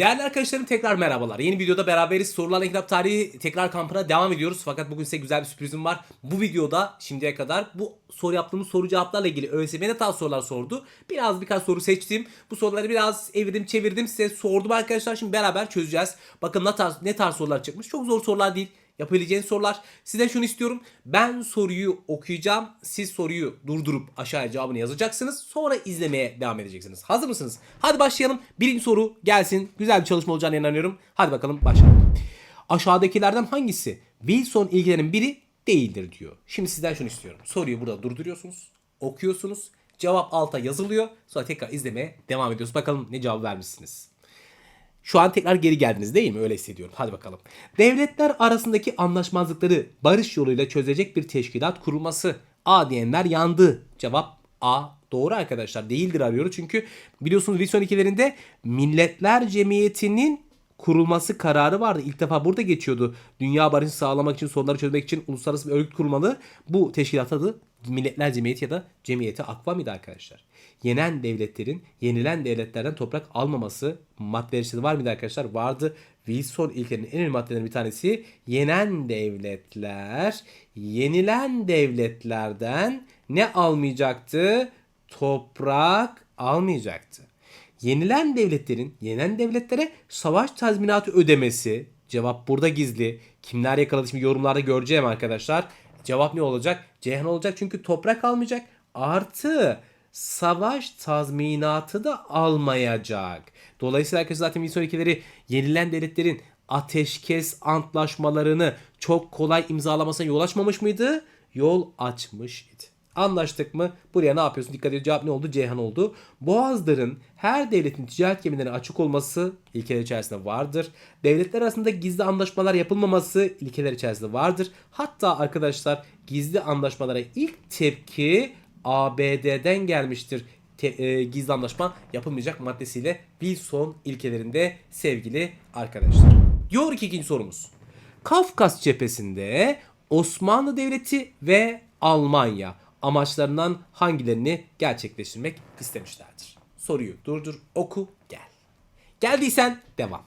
Değerli arkadaşlarım tekrar merhabalar. Yeni videoda beraberiz. Sorularla İnkılap Tarihi tekrar kampına devam ediyoruz. Fakat bugün size güzel bir sürprizim var. Bu videoda şimdiye kadar bu soru yaptığımız soru cevaplarla ilgili ÖSYM ne tarz sorular sordu. Biraz birkaç soru seçtim. Bu soruları biraz evirdim çevirdim size sordum arkadaşlar. Şimdi beraber çözeceğiz. Bakın ne tarz, ne tarz sorular çıkmış. Çok zor sorular değil. Yapabileceğiniz sorular. Sizden şunu istiyorum. Ben soruyu okuyacağım. Siz soruyu durdurup aşağıya cevabını yazacaksınız. Sonra izlemeye devam edeceksiniz. Hazır mısınız? Hadi başlayalım. Birinci soru gelsin. Güzel bir çalışma olacağına inanıyorum. Hadi bakalım başlayalım. Aşağıdakilerden hangisi Wilson ilgilerinin biri değildir diyor. Şimdi sizden şunu istiyorum. Soruyu burada durduruyorsunuz. Okuyorsunuz. Cevap alta yazılıyor. Sonra tekrar izlemeye devam ediyoruz. Bakalım ne cevap vermişsiniz. Şu an tekrar geri geldiniz değil mi? Öyle hissediyorum. Hadi bakalım. Devletler arasındaki anlaşmazlıkları barış yoluyla çözecek bir teşkilat kurulması. A diyenler yandı. Cevap A. Doğru arkadaşlar. Değildir arıyoruz. Çünkü biliyorsunuz Wilson ilkelerinde Milletler Cemiyeti'nin kurulması kararı vardı. İlk defa burada geçiyordu. Dünya barışı sağlamak için, sorunları çözmek için uluslararası bir örgüt kurulmalı. Bu teşkilat adı Milletler Cemiyeti ya da Cemiyeti Akvam'ydı arkadaşlar. Yenen devletlerin yenilen devletlerden toprak almaması maddeleri var mıydı arkadaşlar? Vardı. Wilson ilkenin en önemli maddelerinden bir tanesi yenen devletler yenilen devletlerden ne almayacaktı? Toprak almayacaktı. Yenilen devletlerin yenen devletlere savaş tazminatı ödemesi. Cevap burada gizli. Kimler yakaladı şimdi yorumlarda göreceğim arkadaşlar. Cevap ne olacak? Ceyhan olacak çünkü toprak almayacak. Artı savaş tazminatı da almayacak. Dolayısıyla arkadaşlar zaten Wilson ülkeleri yenilen devletlerin ateşkes antlaşmalarını çok kolay imzalamasına yol açmamış mıydı? Yol açmış idi. Anlaştık mı? Buraya ne yapıyorsun? Dikkat edin cevap ne oldu? Ceyhan oldu. Boğazların her devletin ticaret gemilerine açık olması ilkeler içerisinde vardır. Devletler arasında gizli anlaşmalar yapılmaması ilkeler içerisinde vardır. Hatta arkadaşlar gizli anlaşmalara ilk tepki ABD'den gelmiştir. Te- e, gizli anlaşma yapılmayacak maddesiyle Wilson ilkelerinde sevgili arkadaşlar. Diyor ki ikinci sorumuz. Kafkas cephesinde Osmanlı Devleti ve Almanya amaçlarından hangilerini gerçekleştirmek istemişlerdir? Soruyu durdur, oku, gel. Geldiysen devam.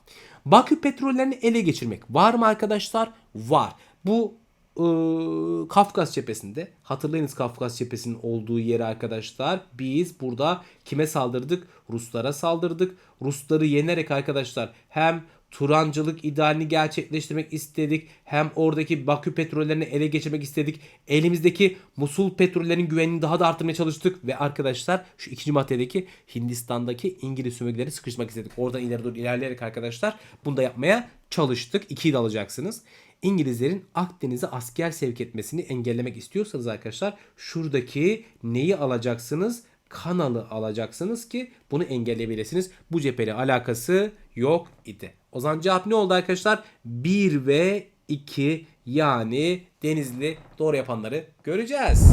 Bakü petrollerini ele geçirmek var mı arkadaşlar? Var. Bu ıı, Kafkas cephesinde hatırlayınız Kafkas cephesinin olduğu yeri arkadaşlar biz burada kime saldırdık? Ruslara saldırdık. Rusları yenerek arkadaşlar hem Turancılık idealini gerçekleştirmek istedik. Hem oradaki Bakü petrollerini ele geçirmek istedik. Elimizdeki Musul petrollerinin güvenini daha da arttırmaya çalıştık. Ve arkadaşlar şu ikinci maddedeki Hindistan'daki İngiliz sömürgeleri sıkıştırmak istedik. Oradan ileri doğru ilerleyerek arkadaşlar bunu da yapmaya çalıştık. İkiyi de alacaksınız. İngilizlerin Akdeniz'e asker sevk etmesini engellemek istiyorsanız arkadaşlar şuradaki neyi alacaksınız? Kanalı alacaksınız ki bunu engelleyebilirsiniz. Bu cepheyle alakası yok idi. O zaman cevap ne oldu arkadaşlar? 1 ve 2 yani Denizli doğru yapanları göreceğiz.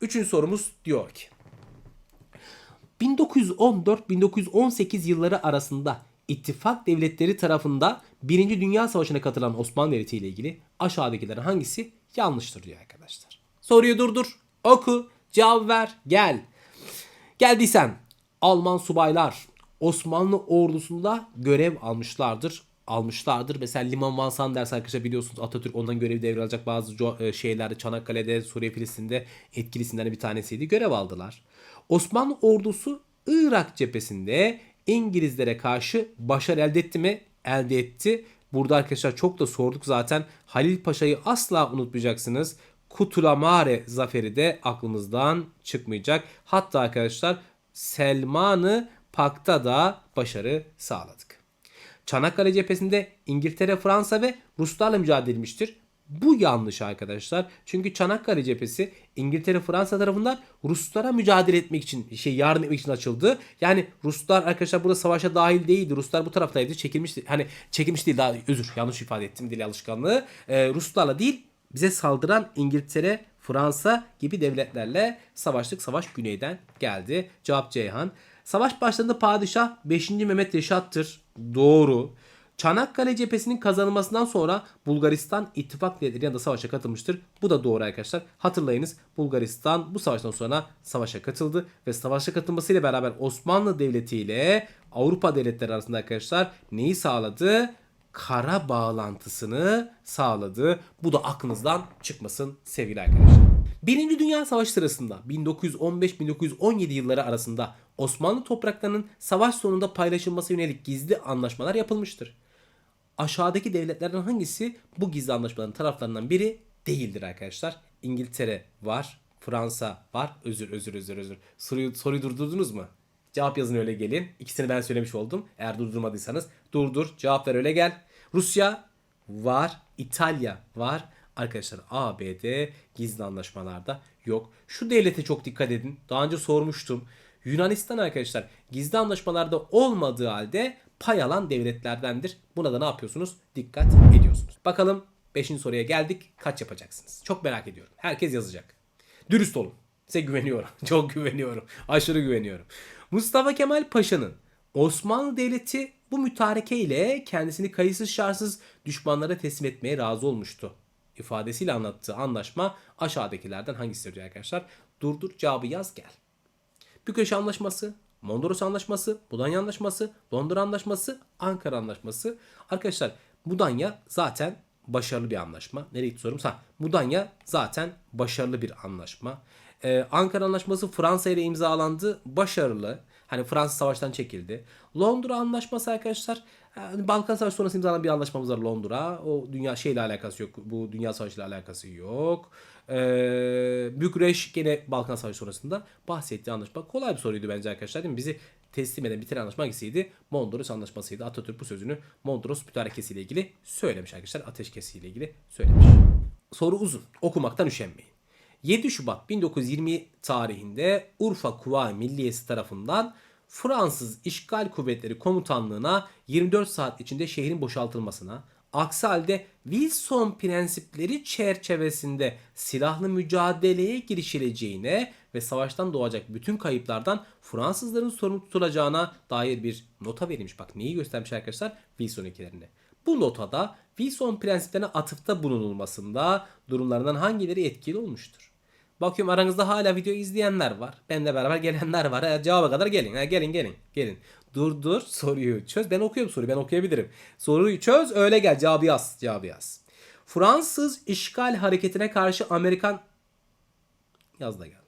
Üçüncü sorumuz diyor ki 1914-1918 yılları arasında ittifak devletleri tarafında 1. Dünya Savaşı'na katılan Osmanlı Devleti ile ilgili aşağıdakilerin hangisi yanlıştır diyor arkadaşlar. Soruyu durdur, oku, cevap ver, gel. Geldiysen Alman subaylar Osmanlı ordusunda görev almışlardır. Almışlardır. Mesela Liman Van Sanders arkadaşlar biliyorsunuz Atatürk ondan görevi devralacak bazı e, şeylerde Çanakkale'de, Suriye Filistin'de etkilisinden bir tanesiydi. Görev aldılar. Osmanlı ordusu Irak cephesinde İngilizlere karşı başarı elde etti mi? Elde etti. Burada arkadaşlar çok da sorduk zaten. Halil Paşa'yı asla unutmayacaksınız. Kutulamare zaferi de aklımızdan çıkmayacak. Hatta arkadaşlar Selman'ı Pak'ta da başarı sağladık. Çanakkale cephesinde İngiltere, Fransa ve Ruslarla mücadele edilmiştir. Bu yanlış arkadaşlar. Çünkü Çanakkale cephesi İngiltere, Fransa tarafından Ruslara mücadele etmek için, şey yardım etmek için açıldı. Yani Ruslar arkadaşlar burada savaşa dahil değildi. Ruslar bu taraftaydı. Çekilmişti. Hani çekilmiş değil daha özür yanlış ifade ettim dil alışkanlığı. Ee, Ruslarla değil bize saldıran İngiltere, Fransa gibi devletlerle savaştık. Savaş güneyden geldi. Cevap Ceyhan. Savaş başlarında padişah 5. Mehmet Reşat'tır. Doğru. Çanakkale cephesinin kazanılmasından sonra Bulgaristan ittifak yanında savaşa katılmıştır. Bu da doğru arkadaşlar. Hatırlayınız Bulgaristan bu savaştan sonra savaşa katıldı ve savaşa katılmasıyla beraber Osmanlı Devleti ile Avrupa devletleri arasında arkadaşlar neyi sağladı? Kara bağlantısını sağladı. Bu da aklınızdan çıkmasın sevgili arkadaşlar. Birinci Dünya Savaşı sırasında 1915-1917 yılları arasında Osmanlı topraklarının savaş sonunda paylaşılması yönelik gizli anlaşmalar yapılmıştır. Aşağıdaki devletlerden hangisi bu gizli anlaşmaların taraflarından biri değildir arkadaşlar? İngiltere var, Fransa var. Özür özür özür özür. Soruyu, soruyu durdurdunuz mu? Cevap yazın öyle gelin. İkisini ben söylemiş oldum. Eğer durdurmadıysanız durdur. Cevap ver öyle gel. Rusya var. İtalya var. Arkadaşlar ABD gizli anlaşmalarda yok. Şu devlete çok dikkat edin. Daha önce sormuştum. Yunanistan arkadaşlar gizli anlaşmalarda olmadığı halde pay alan devletlerdendir. Buna da ne yapıyorsunuz? Dikkat ediyorsunuz. Bakalım 5. soruya geldik. Kaç yapacaksınız? Çok merak ediyorum. Herkes yazacak. Dürüst olun. Size güveniyorum. Çok güveniyorum. Aşırı güveniyorum. Mustafa Kemal Paşa'nın Osmanlı Devleti bu mütareke ile kendisini kayıtsız şartsız düşmanlara teslim etmeye razı olmuştu. İfadesiyle anlattığı anlaşma aşağıdakilerden hangisidir diyor arkadaşlar. Durdur cevabı yaz gel. Bükreş Anlaşması, Mondros Anlaşması, Budanya Anlaşması, Londra Anlaşması, Ankara Anlaşması. Arkadaşlar Budanya zaten başarılı bir anlaşma. Nereye gitti sorum? Ha, Budanya zaten başarılı bir anlaşma. Ee, Ankara Anlaşması Fransa ile imzalandı. Başarılı. Hani Fransa savaştan çekildi. Londra Anlaşması arkadaşlar yani Balkan Savaşı sonrası imzalanan bir anlaşmamız var Londra. O dünya şeyle alakası yok. Bu dünya savaşıyla alakası yok. Ee, Bükreş gene Balkan Savaşı sonrasında bahsettiği anlaşma. Kolay bir soruydu bence arkadaşlar değil mi? Bizi teslim eden bitiren anlaşma hangisiydi? Mondros Anlaşması'ydı. Atatürk bu sözünü Mondros mütarekesi ile ilgili söylemiş arkadaşlar. Ateşkesi ile ilgili söylemiş. Soru uzun. Okumaktan üşenmeyin. 7 Şubat 1920 tarihinde Urfa Kuvayi Milliyesi tarafından Fransız İşgal Kuvvetleri Komutanlığı'na 24 saat içinde şehrin boşaltılmasına, aksi halde Wilson prensipleri çerçevesinde silahlı mücadeleye girişileceğine ve savaştan doğacak bütün kayıplardan Fransızların sorumlu tutulacağına dair bir nota verilmiş. Bak neyi göstermiş arkadaşlar? Wilson ilkelerini. Bu notada Wilson prensiplerine atıfta bulunulmasında durumlarından hangileri etkili olmuştur? Bakıyorum aranızda hala video izleyenler var. Benle beraber gelenler var. Ha, cevaba kadar gelin. Ha, gelin gelin. Gelin. Dur dur soruyu çöz. Ben okuyorum soruyu. Ben okuyabilirim. Soruyu çöz öyle gel. Cevabı yaz. Cevabı yaz. Fransız işgal hareketine karşı Amerikan yaz da gel.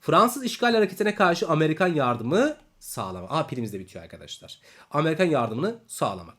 Fransız işgal hareketine karşı Amerikan yardımı sağlamak. Aa pilimiz de bitiyor arkadaşlar. Amerikan yardımını sağlamak.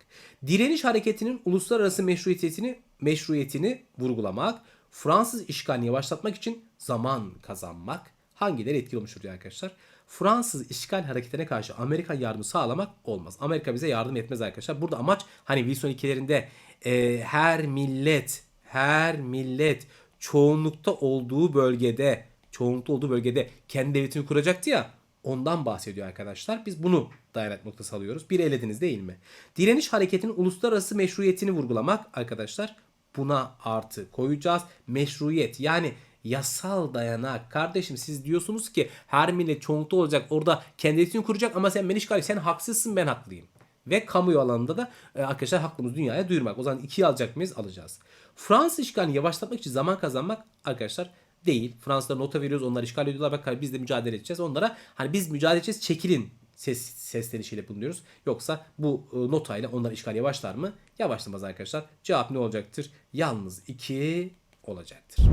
Direniş hareketinin uluslararası meşruiyetini meşruiyetini vurgulamak. Fransız işgalini yavaşlatmak için zaman kazanmak. Hangileri etkili olmuştur diyor arkadaşlar. Fransız işgal hareketine karşı Amerika yardımı sağlamak olmaz. Amerika bize yardım etmez arkadaşlar. Burada amaç hani Wilson ilkelerinde e, her millet her millet çoğunlukta olduğu bölgede çoğunlukta olduğu bölgede kendi devletini kuracaktı ya ondan bahsediyor arkadaşlar. Biz bunu dayanak noktası alıyoruz. Bir elediniz değil mi? Direniş hareketinin uluslararası meşruiyetini vurgulamak arkadaşlar buna artı koyacağız. Meşruiyet yani yasal dayanak. Kardeşim siz diyorsunuz ki her millet çoğunlukta olacak orada kendi devletini kuracak ama sen beni işgal sen haksızsın ben haklıyım. Ve kamu alanında da e, arkadaşlar hakkımız dünyaya duyurmak. O zaman ikiye alacak mıyız? Alacağız. Fransız işgalini yavaşlatmak için zaman kazanmak arkadaşlar değil. Fransızlara nota veriyoruz. Onlar işgal ediyorlar. Bak biz de mücadele edeceğiz. Onlara hani biz mücadele edeceğiz çekilin ses seslenişiyle bulunuyoruz. Yoksa bu e, notayla onlar işgal yavaşlar mı? Yavaşlamaz arkadaşlar. Cevap ne olacaktır? Yalnız 2 olacaktır.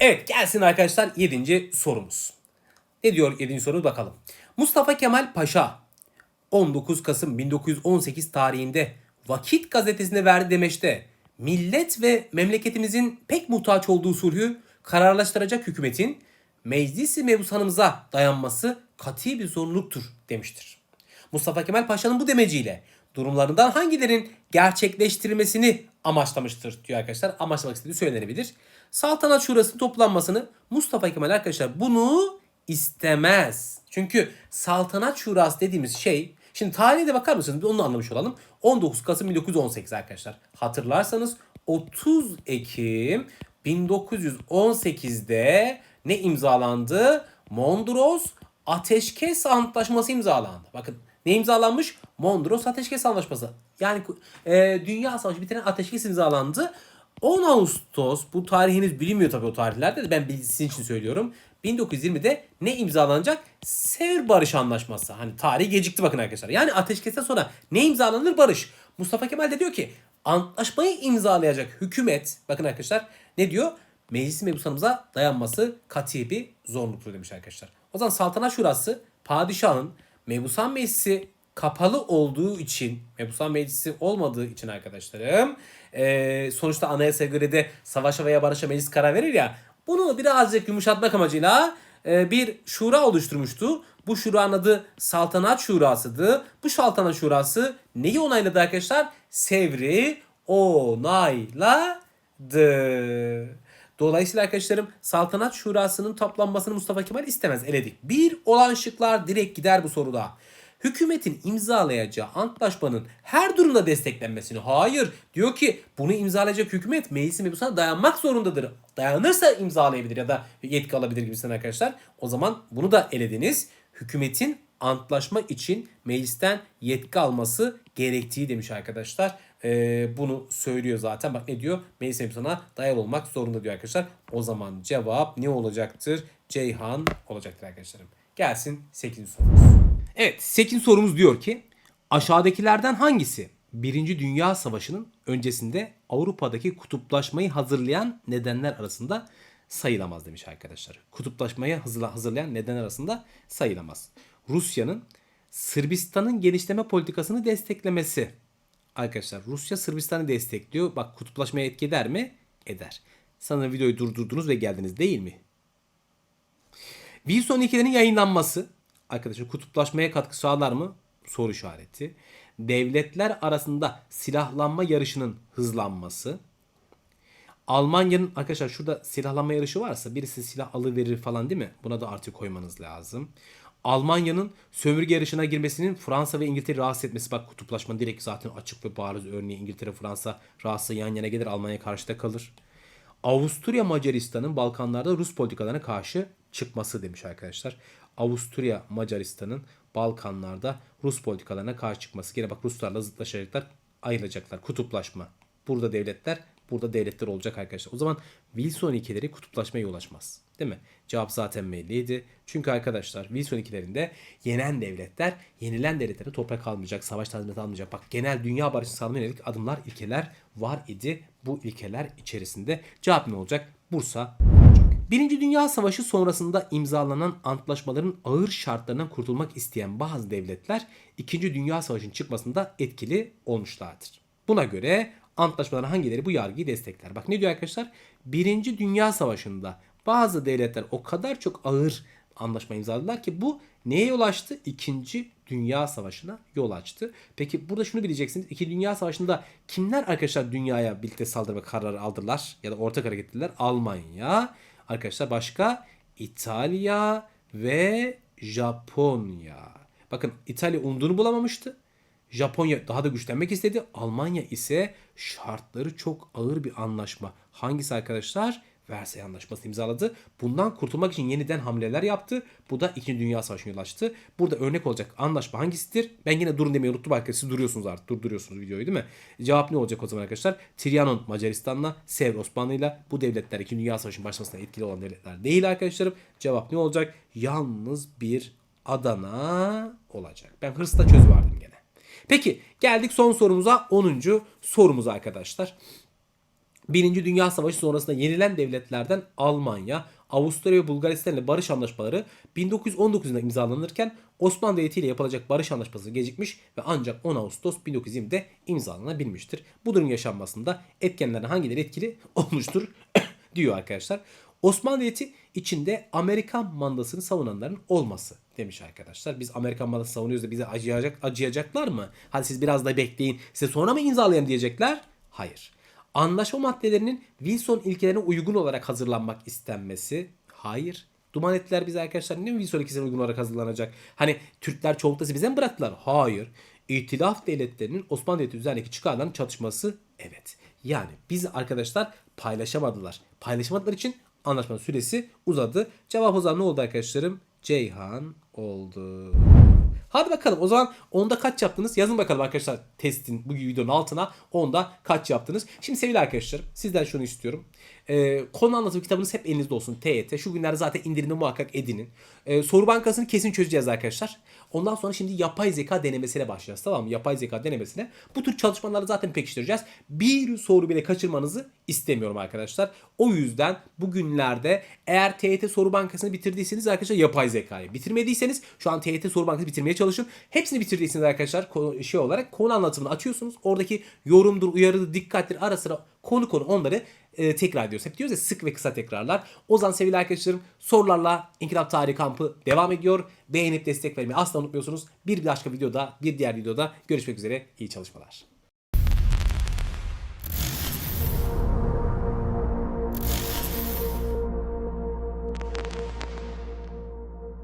Evet gelsin arkadaşlar 7. sorumuz. Ne diyor 7. soru bakalım. Mustafa Kemal Paşa 19 Kasım 1918 tarihinde Vakit gazetesine verdiği demeçte millet ve memleketimizin pek muhtaç olduğu sulhü kararlaştıracak hükümetin meclisi mebusanımıza dayanması kati bir zorunluluktur demiştir. Mustafa Kemal Paşa'nın bu demeciyle durumlarından hangilerinin gerçekleştirilmesini amaçlamıştır diyor arkadaşlar. Amaçlamak istediği söylenebilir. Saltanat Şurası'nın toplanmasını Mustafa Kemal arkadaşlar bunu istemez. Çünkü Saltanat Şurası dediğimiz şey Şimdi tarihe de bakar mısınız? Onu anlamış olalım. 19 Kasım 1918 arkadaşlar. Hatırlarsanız 30 Ekim 1918'de ne imzalandı? Mondros Ateşkes Antlaşması imzalandı. Bakın Ne imzalanmış? Mondros Ateşkes Anlaşması. Yani e, Dünya Savaşı bitiren ateşkes imzalandı. 10 Ağustos bu tarih henüz bilinmiyor tabii o tarihlerde de ben bilgisi için söylüyorum. 1920'de ne imzalanacak? Sevr Barış Anlaşması. Hani tarih gecikti bakın arkadaşlar. Yani ateşkesten sonra ne imzalanır? Barış. Mustafa Kemal de diyor ki antlaşmayı imzalayacak hükümet bakın arkadaşlar ne diyor? Meclis mebusanımıza dayanması kati bir zorunluluktur demiş arkadaşlar. O zaman saltanat şurası padişahın mebusan meclisi kapalı olduğu için mebusan meclisi olmadığı için arkadaşlarım eee, sonuçta anayasaya göre de savaşa veya barışa meclis karar verir ya bunu birazcık yumuşatmak amacıyla e, bir şura oluşturmuştu. Bu şuranın adı Saltanat Şurası'dı. Bu Saltanat Şurası neyi onayladı arkadaşlar? Sevr'i onayladı. Dolayısıyla arkadaşlarım Saltanat Şurası'nın toplanmasını Mustafa Kemal istemez. Eledik. Bir olan şıklar direkt gider bu soruda. Hükümetin imzalayacağı antlaşmanın her durumda desteklenmesini. Hayır. Diyor ki bunu imzalayacak hükümet meclisin mebusuna dayanmak zorundadır. Dayanırsa imzalayabilir ya da yetki alabilir gibisinden arkadaşlar. O zaman bunu da elediniz. Hükümetin antlaşma için meclisten yetki alması gerektiği demiş arkadaşlar. Ee, bunu söylüyor zaten. Bak ne diyor? Meclis mebusuna dayalı olmak zorunda diyor arkadaşlar. O zaman cevap ne olacaktır? Ceyhan olacaktır arkadaşlarım. Gelsin 8. sorumuz. Evet 8 sorumuz diyor ki aşağıdakilerden hangisi 1. Dünya Savaşı'nın öncesinde Avrupa'daki kutuplaşmayı hazırlayan nedenler arasında sayılamaz demiş arkadaşlar. Kutuplaşmayı hazırla- hazırlayan nedenler arasında sayılamaz. Rusya'nın Sırbistan'ın genişleme politikasını desteklemesi. Arkadaşlar Rusya Sırbistan'ı destekliyor. Bak kutuplaşmaya etki eder mi? Eder. Sanırım videoyu durdurdunuz ve geldiniz değil mi? Wilson ilkelerinin yayınlanması arkadaşlar kutuplaşmaya katkı sağlar mı? Soru işareti. Devletler arasında silahlanma yarışının hızlanması. Almanya'nın arkadaşlar şurada silahlanma yarışı varsa birisi silah alıverir falan değil mi? Buna da artı koymanız lazım. Almanya'nın sömürge yarışına girmesinin Fransa ve İngiltere rahatsız etmesi. Bak kutuplaşma direkt zaten açık ve bariz örneği İngiltere, Fransa rahatsız yan yana gelir Almanya karşıda kalır. Avusturya Macaristan'ın Balkanlarda Rus politikalarına karşı çıkması demiş arkadaşlar. Avusturya Macaristan'ın Balkanlarda Rus politikalarına karşı çıkması. Gene bak Ruslarla zıtlaşacaklar, ayrılacaklar. Kutuplaşma. Burada devletler, burada devletler olacak arkadaşlar. O zaman Wilson ilkeleri kutuplaşmaya yol açmaz. Değil mi? Cevap zaten belliydi. Çünkü arkadaşlar Wilson ilkelerinde yenen devletler yenilen devletlere toprak almayacak, savaş tazminatı almayacak. Bak genel dünya barışını sağlamaya yönelik adımlar, ilkeler var idi. Bu ilkeler içerisinde cevap ne olacak? Bursa. Birinci Dünya Savaşı sonrasında imzalanan antlaşmaların ağır şartlarından kurtulmak isteyen bazı devletler İkinci Dünya Savaşı'nın çıkmasında etkili olmuşlardır. Buna göre antlaşmaların hangileri bu yargıyı destekler? Bak ne diyor arkadaşlar? Birinci Dünya Savaşı'nda bazı devletler o kadar çok ağır anlaşma imzaladılar ki bu neye yol açtı? İkinci Dünya Savaşı'na yol açtı. Peki burada şunu bileceksiniz. İkinci Dünya Savaşı'nda kimler arkadaşlar dünyaya birlikte saldırma kararı aldılar? Ya da ortak hareket ettiler? Almanya. Arkadaşlar başka İtalya ve Japonya. Bakın İtalya umduğunu bulamamıştı. Japonya daha da güçlenmek istedi. Almanya ise şartları çok ağır bir anlaşma. Hangisi arkadaşlar? Versay Anlaşması imzaladı. Bundan kurtulmak için yeniden hamleler yaptı. Bu da 2. Dünya Savaşı'na yol açtı. Burada örnek olacak anlaşma hangisidir? Ben yine durun demeyi unuttum arkadaşlar. Siz duruyorsunuz artık. Durduruyorsunuz videoyu değil mi? Cevap ne olacak o zaman arkadaşlar? Trianon Macaristan'la, Sevr Osmanlı'yla bu devletler 2. Dünya Savaşı'nın başlamasına etkili olan devletler değil arkadaşlarım. Cevap ne olacak? Yalnız bir Adana olacak. Ben hırsla çözüverdim gene. Peki geldik son sorumuza 10. sorumuz arkadaşlar. Birinci Dünya Savaşı sonrasında yenilen devletlerden Almanya, Avusturya ve Bulgaristan ile barış anlaşmaları 1919 yılında imzalanırken Osmanlı Devleti ile yapılacak barış anlaşması gecikmiş ve ancak 10 Ağustos 1920'de imzalanabilmiştir. Bu durum yaşanmasında etkenlerden hangileri etkili olmuştur diyor arkadaşlar. Osmanlı Devleti içinde Amerikan mandasını savunanların olması demiş arkadaşlar. Biz Amerikan mandası savunuyoruz da bize acıyacak, acıyacaklar mı? Hadi siz biraz da bekleyin. Size sonra mı imzalayalım diyecekler? Hayır. Anlaşma maddelerinin Wilson ilkelerine uygun olarak hazırlanmak istenmesi? Hayır. Duman ettiler bize arkadaşlar. Ne Wilson ilkelerine uygun olarak hazırlanacak? Hani Türkler çoğunlukla bize mi bıraktılar? Hayır. İtilaf devletlerinin Osmanlı Devleti üzerindeki çıkarların çatışması? Evet. Yani biz arkadaşlar paylaşamadılar. Paylaşamadıkları için anlaşmanın süresi uzadı. Cevap o zaman ne oldu arkadaşlarım? Ceyhan oldu. Hadi bakalım o zaman onda kaç yaptınız? Yazın bakalım arkadaşlar testin bu videonun altına onda kaç yaptınız? Şimdi sevgili arkadaşlarım sizden şunu istiyorum. Ee, konu anlatım kitabınız hep elinizde olsun TYT. Şu günlerde zaten indirimde muhakkak edinin. Ee, soru bankasını kesin çözeceğiz arkadaşlar. Ondan sonra şimdi yapay zeka denemesine başlayacağız tamam mı? Yapay zeka denemesine. Bu tür çalışmaları zaten pekiştireceğiz. Bir soru bile kaçırmanızı istemiyorum arkadaşlar. O yüzden bugünlerde eğer TYT soru bankasını bitirdiyseniz arkadaşlar yapay zekayı. Bitirmediyseniz şu an TYT soru bankasını bitirmeye çalışın. Hepsini bitirdiyseniz arkadaşlar şey olarak konu anlatımını açıyorsunuz. Oradaki yorumdur, uyarıdır, dikkattir ara sıra konu konu onları e, tekrar ediyoruz. Hep diyoruz ya sık ve kısa tekrarlar. O zaman sevgili arkadaşlarım sorularla İnkılap Tarihi Kampı devam ediyor. Beğenip destek vermeyi asla unutmuyorsunuz. Bir başka videoda, bir diğer videoda görüşmek üzere. İyi çalışmalar.